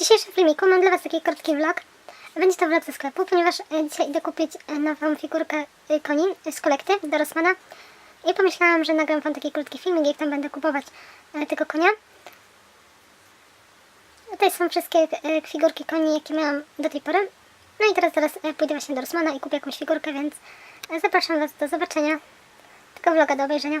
dzisiejszym filmiku mam dla Was taki krótki vlog. Będzie to vlog ze sklepu, ponieważ e, dzisiaj idę kupić e, nową figurkę e, koni z kolekty do Rossmana. I pomyślałam, że nagram Wam taki krótki filmik, jak tam będę kupować tego konia. Tutaj są wszystkie figurki koni, jakie miałam do tej pory. No i teraz zaraz pójdę właśnie do Rossmana i kupię jakąś figurkę, więc zapraszam Was do zobaczenia. Tego vloga do obejrzenia.